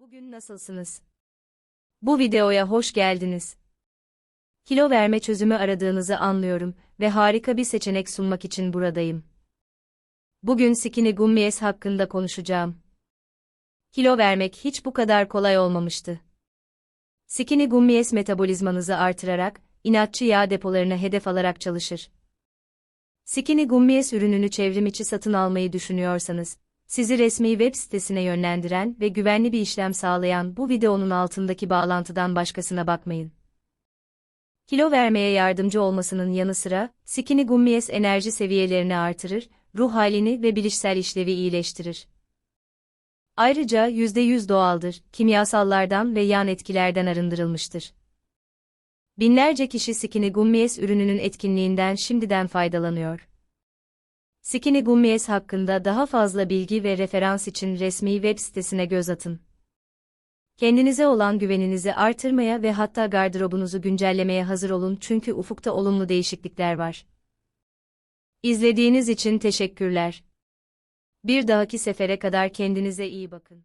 Bugün nasılsınız? Bu videoya hoş geldiniz. Kilo verme çözümü aradığınızı anlıyorum ve harika bir seçenek sunmak için buradayım. Bugün Skinny Gummies hakkında konuşacağım. Kilo vermek hiç bu kadar kolay olmamıştı. Skinny Gummies metabolizmanızı artırarak, inatçı yağ depolarına hedef alarak çalışır. Skinny Gummies ürününü çevrim içi satın almayı düşünüyorsanız, sizi resmi web sitesine yönlendiren ve güvenli bir işlem sağlayan bu videonun altındaki bağlantıdan başkasına bakmayın. Kilo vermeye yardımcı olmasının yanı sıra, Skinny Gummies enerji seviyelerini artırır, ruh halini ve bilişsel işlevi iyileştirir. Ayrıca %100 doğaldır, kimyasallardan ve yan etkilerden arındırılmıştır. Binlerce kişi Skinny Gummies ürününün etkinliğinden şimdiden faydalanıyor. Skinny Gummies hakkında daha fazla bilgi ve referans için resmi web sitesine göz atın. Kendinize olan güveninizi artırmaya ve hatta gardırobunuzu güncellemeye hazır olun çünkü ufukta olumlu değişiklikler var. İzlediğiniz için teşekkürler. Bir dahaki sefere kadar kendinize iyi bakın.